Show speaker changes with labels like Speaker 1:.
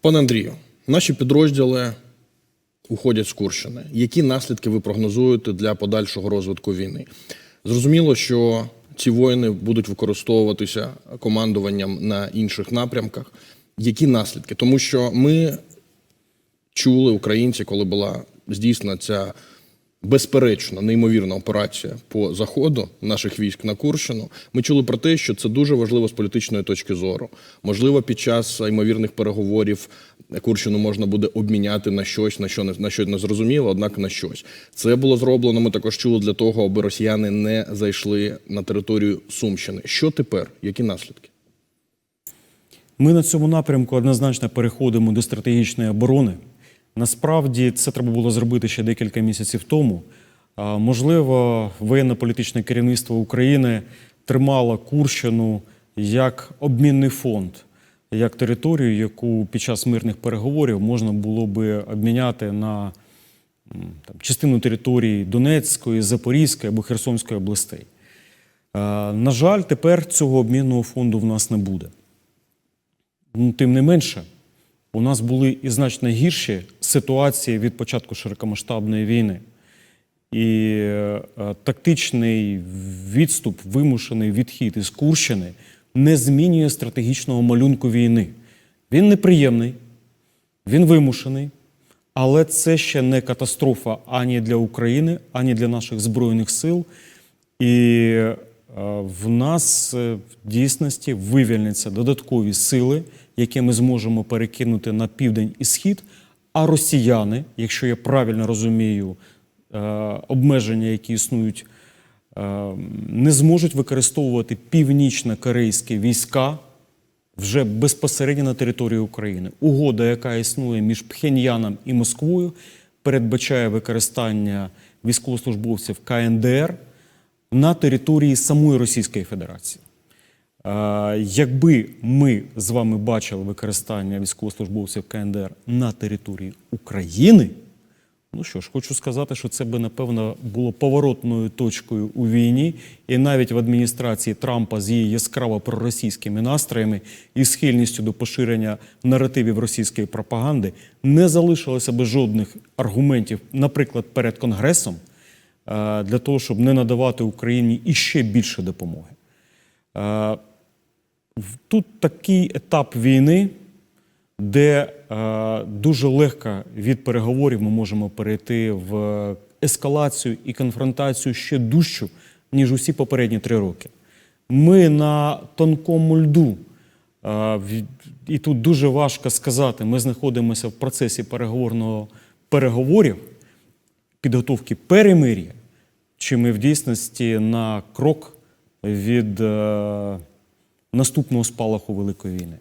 Speaker 1: Пане Андрію, наші підрозділи уходять з Курщини. Які наслідки ви прогнозуєте для подальшого розвитку війни? Зрозуміло, що ці воїни будуть використовуватися командуванням на інших напрямках. Які наслідки? Тому що ми чули українці, коли була здійснена ця безперечно неймовірна операція по заходу наших військ на Курщину. Ми чули про те, що це дуже важливо з політичної точки зору. Можливо, під час ймовірних переговорів Курщину можна буде обміняти на щось, на що не на що не зрозуміло, однак на щось. Це було зроблено. Ми також чули для того, аби росіяни не зайшли на територію Сумщини. Що тепер? Які наслідки?
Speaker 2: Ми на цьому напрямку однозначно переходимо до стратегічної оборони. Насправді це треба було зробити ще декілька місяців тому. Можливо, воєнно-політичне керівництво України тримало Курщину як обмінний фонд, як територію, яку під час мирних переговорів можна було би обміняти на там, частину території Донецької, Запорізької або Херсонської областей. На жаль, тепер цього обмінного фонду в нас не буде. Ну, Тим не менше, у нас були і значно гірші ситуації від початку широкомасштабної війни. І е, тактичний відступ, вимушений відхід із Курщини не змінює стратегічного малюнку війни. Він неприємний, він вимушений, але це ще не катастрофа ані для України, ані для наших Збройних сил. І е, в нас е, в дійсності вивільняться додаткові сили, які ми зможемо перекинути на південь і схід. А росіяни, якщо я правильно розумію, е, обмеження, які існують, е, не зможуть використовувати північно-корейські війська вже безпосередньо на території України. Угода, яка існує між Пхеньяном і Москвою, передбачає використання військовослужбовців КНДР на території самої Російської Федерації. Е, Якби ми з вами бачили використання військовослужбовців КНДР на території України, ну що ж, хочу сказати, що це би напевно було поворотною точкою у війні, і навіть в адміністрації Трампа з її яскраво проросійськими настроями і схильністю до поширення наративів російської пропаганди не залишилося би жодних аргументів, наприклад, перед Конгресом, е, для того, щоб не надавати Україні іще більше допомоги. Тут такий етап війни, де е, дуже легко від переговорів ми можемо перейти в ескалацію і конфронтацію ще дужчу, ніж усі попередні три роки. Ми на тонкому льду, е, і тут дуже важко сказати, ми знаходимося в процесі переговорного переговорів, підготовки перемир'я, чи ми в дійсності на крок від е, наступного спалаху Великої війни.